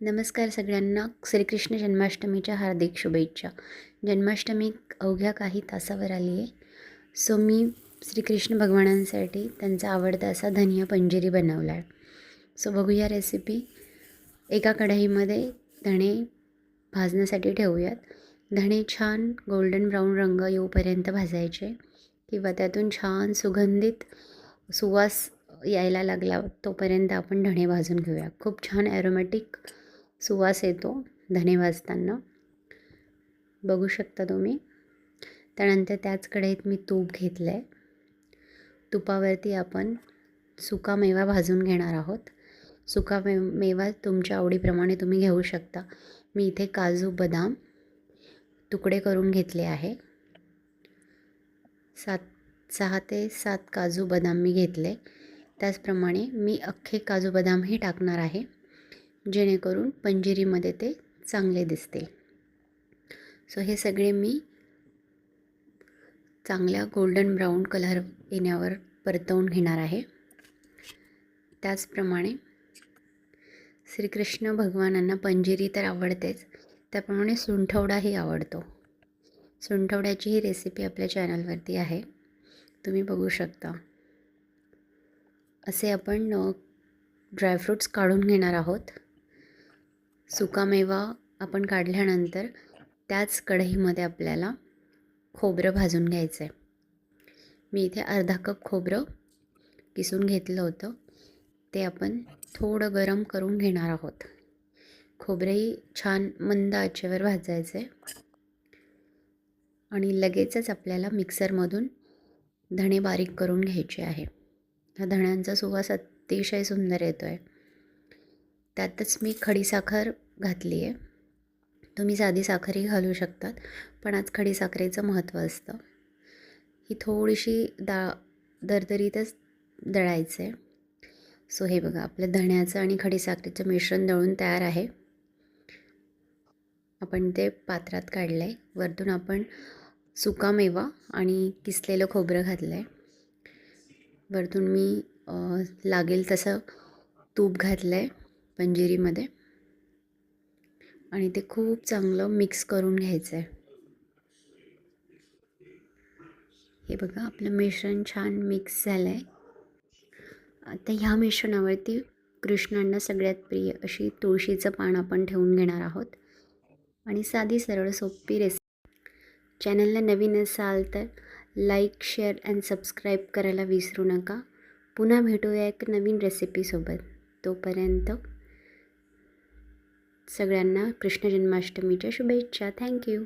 नमस्कार सगळ्यांना. श्रीकृष्ण जन्माष्टमीच्या हार्दिक शुभेच्छा. जन्माष्टमी अवघ्या काही तासावर आली आहे. सो मी श्रीकृष्ण भगवानांसाठी त्यांचा आवडता असा धनिया पंजिरी बनवला आहे. सो बघूया रेसिपी एका कढईमध्ये धणे भाजण्यासाठी ठेवूयात. धणे छान गोल्डन ब्राऊन रंग येऊपर्यंत भाजायचे किंवा त्यातून छान सुगंधित सुवास यायला लागला तोपर्यंत आपण धणे भाजून घेऊया. खूप छान ॲरोमॅटिक सुवास येतो धणे वाजताना. बघू शकता तुम्ही. त्यानंतर त्याच कढईत मी तूप घेतलं आहे तुपावरती आपण सुका मेवा भाजून घेणार आहोत. सुका मे मेवा तुमच्या आवडीप्रमाणे तुम्ही घेऊ शकता. मी इथे काजू बदाम तुकडे करून घेतले आहे. सात सहा ते सात काजू बदाम मी घेतले. त्याचप्रमाणे मी अख्खे काजू बदामही टाकणार आहे. जेणेकरून पंजिरीमध्ये ते चांगले दिसतील. सो हे सगळे मी चांगल्या गोल्डन ब्राऊन कलर येण्यावर परतवून घेणार आहे. त्याचप्रमाणे श्रीकृष्ण भगवानांना पंजिरी तर आवडतेच त्याप्रमाणे सुंठवडाही आवडतो. सुंठवड्याची ही रेसिपी आपल्या चॅनलवरती आहे. तुम्ही बघू शकता. असे आपण ड्रायफ्रूट्स काढून घेणार आहोत. सुकामेवा आपण काढल्यानंतर त्याच कढईमध्ये आपल्याला खोबरं भाजून घ्यायचं आहे मी इथे अर्धा कप खोबरं किसून घेतलं होतं. ते आपण थोडं गरम करून घेणार आहोत. खोबरंही छान मंद आचेवर भाजायचं आहे आणि लगेचच आपल्याला मिक्सरमधून धणे बारीक करून घ्यायचे आहे. ह्या धण्यांचा सुवास अतिशय सुंदर येतो आहे त्यातच मी खडीसाखर घातली आहे तुम्ही साधी साखरही घालू शकतात पण आज खडीसाखरेचं महत्त्व असतं. ही थोडीशी दा दरदरीतच दळायचं. आहे सो हे बघा आपल्या धण्याचं आणि खडीसाखरेचं मिश्रण दळून तयार आहे. आपण ते पात्रात काढलं आहे वरतून आपण सुका मेवा आणि किसलेलं खोबरं घातलं आहे वरतून मी लागेल तसं तूप घातलं आहे पंजिरीमध्ये आणि ते खूप चांगलं मिक्स करून घ्यायचं आहे हे बघा आपलं मिश्रण छान मिक्स झालं आहे आता ह्या मिश्रणावरती कृष्णांना सगळ्यात प्रिय अशी तुळशीचं पान आपण ठेवून घेणार आहोत. आणि साधी सरळ सोपी रेसिपी चॅनलला नवीन असाल तर लाईक शेअर अँड सबस्क्राईब करायला विसरू नका. पुन्हा भेटूया एक नवीन रेसिपीसोबत तोपर्यंत सगळ्यांना कृष्ण जन्माष्टमीच्या शुभेच्छा. थँक्यू